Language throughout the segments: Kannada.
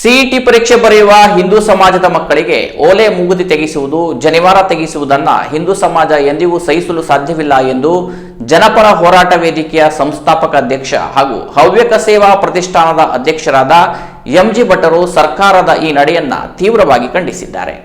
ಸಿಇಟಿ ಪರೀಕ್ಷೆ ಬರೆಯುವ ಹಿಂದೂ ಸಮಾಜದ ಮಕ್ಕಳಿಗೆ ಓಲೆ ಮೂಗುತಿ ತೆಗೆಸುವುದು, ಜನಿವಾರ ತೆಗೆಸುವುದನ್ನು ಹಿಂದೂ ಸಮಾಜ ಎಂದಿಗೂ ಸಹಿಸಲು ಸಾಧ್ಯವಿಲ್ಲ ಎಂದು ಜನಪರ ಹೋರಾಟ ವೇದಿಕೆಯ ಸಂಸ್ಥಾಪಕ ಅಧ್ಯಕ್ಷ ಹಾಗೂ ಹವ್ಯಕ ಸೇವಾ ಪ್ರತಿಷ್ಠಾನದ ಅಧ್ಯಕ್ಷರಾದ ಎಂಜಿ ಭಟ್ಟರು ಸರ್ಕಾರದ ಈ ನಡೆಯನ್ನ ತೀವ್ರವಾಗಿ ಖಂಡಿಸಿದ್ದಾರೆ.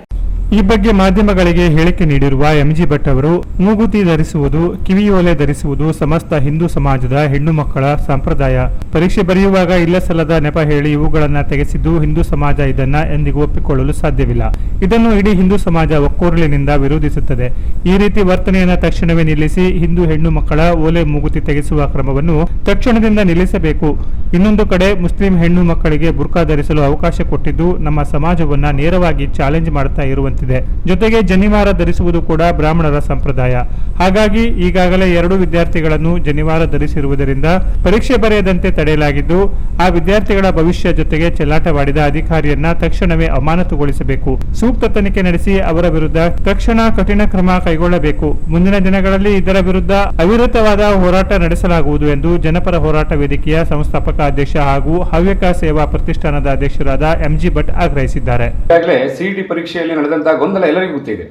ಈ ಬಗ್ಗೆ ಮಾಧ್ಯಮಗಳಿಗೆ ಹೇಳಿಕೆ ನೀಡಿರುವ ಎಂಜಿ ಭಟ್ ಅವರು, ಮೂಗುತಿ ಧರಿಸುವುದು, ಕಿವಿಯೋಲೆ ಧರಿಸುವುದು ಸಮಸ್ತ ಹಿಂದೂ ಸಮಾಜದ ಹೆಣ್ಣು ಮಕ್ಕಳ ಸಂಪ್ರದಾಯ. ಪರೀಕ್ಷೆ ಬರೆಯುವಾಗ ಇಲ್ಲ ಸಲ್ಲದ ನೆಪ ಹೇಳಿ ಇವುಗಳನ್ನ ತೆಗೆಸಿದ್ದು ಹಿಂದೂ ಸಮಾಜ ಇದನ್ನ ಎಂದಿಗೂ ಒಪ್ಪಿಕೊಳ್ಳಲು ಸಾಧ್ಯವಿಲ್ಲ. ಇದನ್ನು ಇಡೀ ಹಿಂದೂ ಸಮಾಜ ಒಕ್ಕೊರಲಿನಿಂದ ವಿರೋಧಿಸುತ್ತದೆ. ಈ ರೀತಿ ವರ್ತನೆಯನ್ನ ತಕ್ಷಣವೇ ನಿಲ್ಲಿಸಿ ಹಿಂದೂ ಹೆಣ್ಣು ಮಕ್ಕಳ ಓಲೆ ಮೂಗುತಿ ತೆಗೆಸುವ ಕ್ರಮವನ್ನು ತಕ್ಷಣದಿಂದ ನಿಲ್ಲಿಸಬೇಕು. ಇನ್ನೊಂದು ಕಡೆ ಮುಸ್ಲಿಂ ಹೆಣ್ಣು ಮಕ್ಕಳಿಗೆ ಬುರ್ಕಾ ಧರಿಸಲು ಅವಕಾಶ ಕೊಟ್ಟಿದ್ದು ನಮ್ಮ ಸಮಾಜವನ್ನ ನೇರವಾಗಿ ಚಾಲೆಂಜ್ ಮಾಡ್ತಾ ಇರುವಂತಿದೆ. ಜೊತೆಗೆ ಜನಿವಾರ ಧರಿಸುವುದು ಕೂಡ ಬ್ರಾಹ್ಮಣರ ಸಂಪ್ರದಾಯ. ಹಾಗಾಗಿ ಈಗಾಗಲೇ ಎರಡು ವಿದ್ಯಾರ್ಥಿಗಳನ್ನು ಜನಿವಾರ ಧರಿಸಿರುವುದರಿಂದ ಪರೀಕ್ಷೆ ಬರೆಯದಂತೆ ತಡೆಯಲಾಗಿದ್ದು, ಆ ವಿದ್ಯಾರ್ಥಿಗಳ ಭವಿಷ್ಯ ಜೊತೆಗೆ ಚೆಲ್ಲಾಟವಾಡಿದ ಅಧಿಕಾರಿಯನ್ನ ತಕ್ಷಣವೇ ಅಮಾನತುಗೊಳಿಸಬೇಕು. ಸೂಕ್ತ ತನಿಖೆ ನಡೆಸಿ ಅವರ ವಿರುದ್ಧ ತಕ್ಷಣ ಕಠಿಣ ಕ್ರಮ ಕೈಗೊಳ್ಳಬೇಕು. ಮುಂದಿನ ದಿನಗಳಲ್ಲಿ ಇದರ ವಿರುದ್ಧ ಅವಿರತವಾದ ಹೋರಾಟ ನಡೆಸಲಾಗುವುದು ಎಂದು ಜನಪರ ಹೋರಾಟ ವೇದಿಕೆಯ ಸಂಸ್ಥಾಪಕ ಅಧ್ಯಕ್ಷ ಹಾಗೂ ಹವ್ಯಕ ಸೇವಾ ಪ್ರತಿಷ್ಠಾನದ ಅಧ್ಯಕ್ಷರಾದ ಎಂಜಿ ಭಟ್ ಆಗ್ರಹಿಸಿದ್ದಾರೆ. ಈಗಾಗಲೇ ಸಿಇಟಿ ಪರೀಕ್ಷೆಯಲ್ಲಿ ನಡೆದಂತಹ ಗೊಂದಲ ಎಲ್ಲರಿಗೂ ಗೊತ್ತಿದೆ.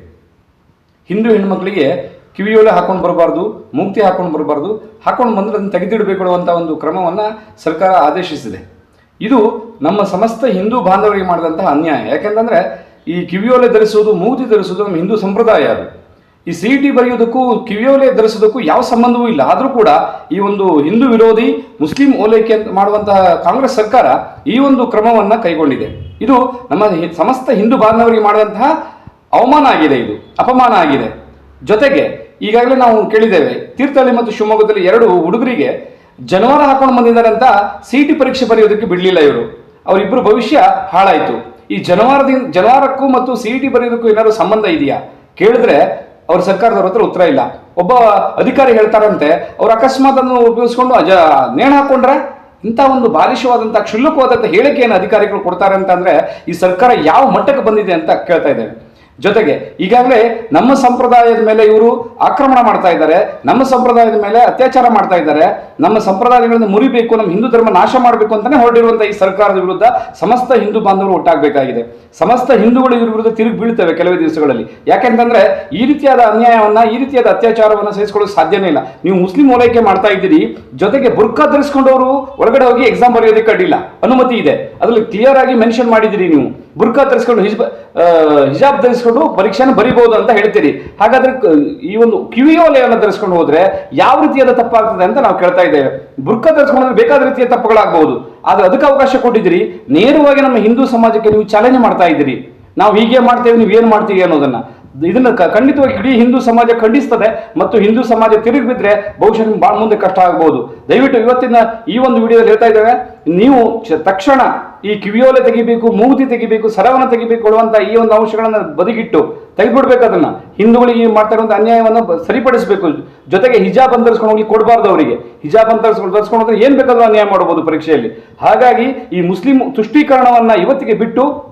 ಹಿಂದೂ ಹೆಣ್ಮಕ್ಳಿಗೆ ಕಿವಿಯೋಲೆ ಹಾಕೊಂಡು ಬರಬಾರ್ದು, ಮುಕ್ತಿ ಹಾಕೊಂಡು ಬರಬಾರ್ದು ಹಾಕೊಂಡು ಬಂದ್ರೆ ಅದನ್ನು ತೆಗೆದಿಡಬೇಕು ಅಂತ ಒಂದು ಕ್ರಮವನ್ನು ಸರ್ಕಾರ ಆದೇಶಿಸಿದೆ. ಇದು ನಮ್ಮ ಸಮಸ್ತ ಹಿಂದೂ ಬಾಂಧವರಿಗೆ ಮಾಡಿದಂತಹ ಅನ್ಯಾಯ. ಯಾಕೆಂತಂದ್ರೆ ಈ ಕಿವಿಯೋಲೆ ಧರಿಸುವುದು ಮೂತಿ ಧರಿಸುವುದು ನಮ್ಮ ಹಿಂದೂ ಸಂಪ್ರದಾಯ ಅದು. ಈ ಸಿ ಟಿ ಬರೆಯೋದಕ್ಕೂ ಕಿವಿಯೋಲೆ ಧರಿಸೋದಕ್ಕೂ ಯಾವ ಸಂಬಂಧವೂ ಇಲ್ಲ. ಆದರೂ ಕೂಡ ಈ ಒಂದು ಹಿಂದೂ ವಿರೋಧಿ, ಮುಸ್ಲಿಂ ಓಲೈಕೆ ಮಾಡುವಂತಹ ಕಾಂಗ್ರೆಸ್ ಸರ್ಕಾರ ಈ ಒಂದು ಕ್ರಮವನ್ನು ಕೈಗೊಂಡಿದೆ. ಇದು ನಮ್ಮ ಸಮಸ್ತ ಹಿಂದೂ ಬಾಂಧವರಿಗೆ ಮಾಡಿದಂತಹ ಅವಮಾನ ಆಗಿದೆ ಇದು, ಅಪಮಾನ ಆಗಿದೆ. ಜೊತೆಗೆ ಈಗಾಗಲೇ ನಾವು ಕೇಳಿದ್ದೇವೆ, ತೀರ್ಥಹಳ್ಳಿ ಮತ್ತು ಶಿವಮೊಗ್ಗದಲ್ಲಿ ಎರಡು ಹುಡುಗರಿಗೆ ಜನವಾರ ಹಾಕೊಂಡು ಬಂದಿದ್ದಾರೆ ಅಂತ ಸಿ ಟಿ ಪರೀಕ್ಷೆ ಬರೆಯೋದಕ್ಕೆ ಬಿಡಲಿಲ್ಲ ಇವರು. ಅವರಿಬ್ಬರು ಭವಿಷ್ಯ ಹಾಳಾಯಿತು. ಈ ಜನವಾರದಿಂದ, ಜನವಾರಕ್ಕೂ ಮತ್ತು ಸಿ ಟಿ ಬರೆಯೋದಕ್ಕೂ ಏನಾದರೂ ಸಂಬಂಧ ಇದೆಯಾ? ಕೇಳಿದ್ರೆ ಅವ್ರ ಸರ್ಕಾರದವ್ರ ಹತ್ರ ಉತ್ತರ ಇಲ್ಲ. ಒಬ್ಬ ಅಧಿಕಾರಿ ಹೇಳ್ತಾರಂತೆ, ಅವ್ರು ಅಕಸ್ಮಾತ್ ಅನ್ನು ಉಪಯೋಗಿಸ್ಕೊಂಡು ಅಜ ನೇಣ ಹಾಕೊಂಡ್ರೆ ಇಂಥ ಒಂದು ಬಾಲಿಶವಾದಂಥ ಕ್ಷುಲ್ಲಕವಾದಂಥ ಹೇಳಿಕೆಯನ್ನು ಅಧಿಕಾರಿಗಳು ಕೊಡ್ತಾರೆ ಅಂತ ಅಂದ್ರೆ ಈ ಸರ್ಕಾರ ಯಾವ ಮಟ್ಟಕ್ಕೆ ಬಂದಿದೆ ಅಂತ ಕೇಳ್ತಾ ಇದ್ದೇವೆ. ಜೊತೆಗೆ ಈಗಾಗಲೇ ನಮ್ಮ ಸಂಪ್ರದಾಯದ ಮೇಲೆ ಇವರು ಆಕ್ರಮಣ ಮಾಡ್ತಾ ಇದ್ದಾರೆ, ನಮ್ಮ ಸಂಪ್ರದಾಯದ ಮೇಲೆ ಅತ್ಯಾಚಾರ ಮಾಡ್ತಾ ಇದ್ದಾರೆ, ನಮ್ಮ ಸಂಪ್ರದಾಯಗಳನ್ನು ಮುರಿಬೇಕು, ನಮ್ಮ ಹಿಂದೂ ಧರ್ಮ ನಾಶ ಮಾಡಬೇಕು ಅಂತಾನೆ ಹೊರಟಿರುವಂತಹ ಈ ಸರ್ಕಾರದ ವಿರುದ್ಧ ಸಮಸ್ತ ಹಿಂದೂ ಬಾಂಧವರು ಒಟ್ಟಾಗಬೇಕಾಗಿದೆ. ಸಮಸ್ತ ಹಿಂದೂಗಳು ಇವ್ರ ವಿರುದ್ಧ ತಿರುಗಿ ಬೀಳ್ತವೆ ಕೆಲವೇ ದಿವಸಗಳಲ್ಲಿ. ಯಾಕೆಂತಂದ್ರೆ ಈ ರೀತಿಯಾದ ಅನ್ಯಾಯವನ್ನ, ಈ ರೀತಿಯಾದ ಅತ್ಯಾಚಾರವನ್ನು ಸಹಿಸಿಕೊಳ್ಳೋಕೆ ಸಾಧ್ಯನೇ ಇಲ್ಲ. ನೀವು ಮುಸ್ಲಿಂ ಓಲೈಕೆ ಮಾಡ್ತಾ ಇದ್ದೀರಿ, ಜೊತೆಗೆ ಬುರ್ಕಾ ಧರಿಸ್ಕೊಂಡವರು ಒಳಗಡೆ ಹೋಗಿ ಎಕ್ಸಾಮ್ ಬರೆಯೋದಕ್ಕೆ ಅಡ್ಡಿಲ್ಲ ಅನುಮತಿ ಇದೆ. ಅದ್ರಲ್ಲಿ ಕ್ಲಿಯರ್ ಆಗಿ ಮೆನ್ಷನ್ ಮಾಡಿದ್ದೀರಿ ನೀವು. ಬುರ್ಕಾ ಧರಿಸ್ಕೊಂಡು ಹಿಜ್ ಹಿಜಾಬ್ ಧರಿಸ್ಕೊಂಡು ಪರೀಕ್ಷೆನ ಬರಿಬಹುದು ಅಂತ ಹೇಳ್ತೀರಿ. ಹಾಗಾದ್ರೆ ಈ ಒಂದು ಕಿವಿಯೋಲೆಯನ್ನು ಧರಿಸ್ಕೊಂಡು ಹೋದ್ರೆ ಯಾವ ರೀತಿಯಾದ ತಪ್ಪಾಗ್ತದೆ ಅಂತ ನಾವು ಕೇಳ್ತಾ ಇದ್ದೇವೆ. ಬುರ್ಕ ಧರಿಸ್ಕೊಂಡ್ರೆ ಬೇಕಾದ ರೀತಿಯ ತಪ್ಪುಗಳಾಗಬಹುದು. ಆದ್ರೆ ಅದಕ್ಕೆ ಅವಕಾಶ ಕೊಟ್ಟಿದ್ದೀರಿ. ನೇರವಾಗಿ ನಮ್ಮ ಹಿಂದೂ ಸಮಾಜಕ್ಕೆ ನೀವು ಚಾಲೆಂಜ್ ಮಾಡ್ತಾ ಇದ್ದೀರಿ. ನಾವು ಹೀಗೆ ಮಾಡ್ತೇವೆ, ನೀವು ಏನ್ ಮಾಡ್ತೀವಿ ಅನ್ನೋದನ್ನ. ಇದನ್ನ ಖಂಡಿತವಾಗಿ ಇಡೀ ಹಿಂದೂ ಸಮಾಜ ಖಂಡಿಸ್ತದೆ ಮತ್ತು ಹಿಂದೂ ಸಮಾಜ ತಿರುಗಿ ಬಿದ್ರೆ ಬಹುಶಃ ನಿಮ್ಗೆ ಬಹಳ ಮುಂದೆ ಕಷ್ಟ ಆಗಬಹುದು. ದಯವಿಟ್ಟು ಇವತ್ತಿನ ಈ ಒಂದು ವಿಡಿಯೋದಲ್ಲಿ ಹೇಳ್ತಾ ಇದ್ದೇವೆ. ನೀವು ತಕ್ಷಣ ಈ ಕಿವಿಯೋಲೆ ತೆಗಿಬೇಕು ಮೂಗುತಿ ತೆಗಿಬೇಕು ಸರವನ್ನು ತೆಗಿಬೇಕು ಕೊಡುವಂತ ಈ ಒಂದು ಅಂಶಗಳನ್ನ ಬದಿಗಿಟ್ಟು ತೆಗೆದ್ಬಿಡ್ಬೇಕು ಅದನ್ನ. ಹಿಂದೂಗಳಿಗೆ ಮಾಡ್ತಕ್ಕಂಥ ಅನ್ಯಾಯವನ್ನು ಸರಿಪಡಿಸಬೇಕು. ಜೊತೆಗೆ ಹಿಜಾಬ್ ಅಂತ ಧರಿಸ್ಕೊಂಡು ಹೋಗಿ ಕೊಡಬಾರ್ದು ಅವರಿಗೆ. ಹಿಜಾಬ್ ಅಂತ ತರಿಸ್ಕೊಂಡು ಏನ್ ಬೇಕಾದ್ರೂ ಅನ್ಯಾಯ ಮಾಡಬಹುದು ಪರೀಕ್ಷೆಯಲ್ಲಿ. ಹಾಗಾಗಿ ಈ ಮುಸ್ಲಿಂ ತುಷ್ಟೀಕರಣವನ್ನ ಇವತ್ತಿಗೆ ಬಿಟ್ಟು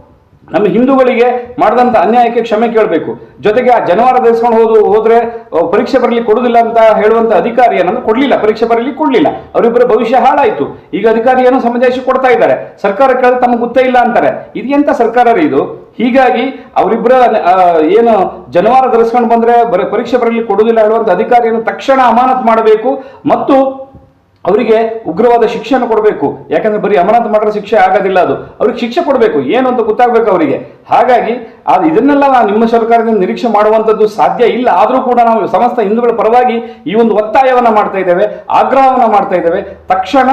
ನಮ್ಮ ಹಿಂದೂಗಳಿಗೆ ಮಾಡಿದಂತ ಅನ್ಯಾಯಕ್ಕೆ ಕ್ಷಮೆ ಕೇಳಬೇಕು. ಜೊತೆಗೆ ಆ ಜನವಾರ ಧರಿಸ್ಕೊಂಡು ಹೋದು, ಹೋದ್ರೆ ಪರೀಕ್ಷೆ ಬರಲಿ ಕೊಡುದಿಲ್ಲ ಅಂತ ಹೇಳುವಂತ ಅಧಿಕಾರಿಯನ್ನು ಕೊಡ್ಲಿಲ್ಲ, ಪರೀಕ್ಷೆ ಬರಲಿ ಕೊಡ್ಲಿಲ್ಲ. ಅವರಿಬ್ಬರ ಭವಿಷ್ಯ ಹಾಳಾಯ್ತು. ಈಗ ಅಧಿಕಾರಿ ಏನು ಸಮಜಾಯಿಸಿ ಕೊಡ್ತಾ ಇದ್ದಾರೆ. ಸರ್ಕಾರ ಕೇಳಿದ್ರೆ ತಮಗೆ ಗೊತ್ತೇ ಇಲ್ಲ ಅಂತಾರೆ. ಇದು ಸರ್ಕಾರ ರೀ ಇದು? ಹೀಗಾಗಿ ಅವರಿಬ್ಬರ ಏನು ಜನವಾರ ಧರಿಸ್ಕೊಂಡು ಬಂದ್ರೆ ಬರೀ ಪರೀಕ್ಷೆ ಬರಲಿ ಕೊಡುವುದಿಲ್ಲ ಹೇಳುವಂತ ಅಧಿಕಾರಿಯನ್ನು ತಕ್ಷಣ ಅಮಾನತ್ ಮಾಡಬೇಕು. ಮತ್ತು ಅವರಿಗೆ ಉಗ್ರವಾದ ಶಿಕ್ಷೆಯನ್ನು ಕೊಡಬೇಕು. ಯಾಕಂದ್ರೆ ಬರೀ ಅಮರನಾಥ ಮಾಡಿದ್ರೆ ಶಿಕ್ಷೆ ಆಗೋದಿಲ್ಲ ಅದು. ಅವ್ರಿಗೆ ಶಿಕ್ಷೆ ಕೊಡಬೇಕು. ಏನು ಅಂತ ಗೊತ್ತಾಗಬೇಕು ಅವರಿಗೆ. ಹಾಗಾಗಿ ಅದು ಇದನ್ನೆಲ್ಲ ನಾವು ನಿಮ್ಮ ಸರ್ಕಾರದಿಂದ ನಿರೀಕ್ಷೆ ಮಾಡುವಂಥದ್ದು ಸಾಧ್ಯ ಇಲ್ಲ. ಆದರೂ ಕೂಡ ನಾವು ಸಮಸ್ತ ಹಿಂದೂಗಳ ಪರವಾಗಿ ಈ ಒಂದು ಒತ್ತಾಯವನ್ನ ಮಾಡ್ತಾ ಇದ್ದೇವೆ, ಆಗ್ರಹವನ್ನು ಮಾಡ್ತಾ ಇದ್ದೇವೆ. ತಕ್ಷಣ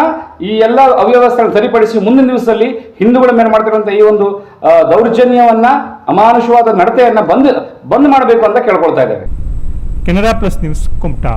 ಈ ಎಲ್ಲ ಅವ್ಯವಸ್ಥೆಗಳನ್ನು ಸರಿಪಡಿಸಿ ಮುಂದಿನ ದಿವಸದಲ್ಲಿ ಹಿಂದೂಗಳ ಮೇಲೆ ಮಾಡ್ತಿರುವಂಥ ಈ ಒಂದು ದೌರ್ಜನ್ಯವನ್ನ, ಅಮಾನುಷವಾದ ನಡತೆಯನ್ನು ಬಂದ್ ಬಂದ್ ಮಾಡಬೇಕು ಅಂತ ಕೇಳ್ಕೊಳ್ತಾ ಇದ್ದೇವೆ. Canara plus news Kumta.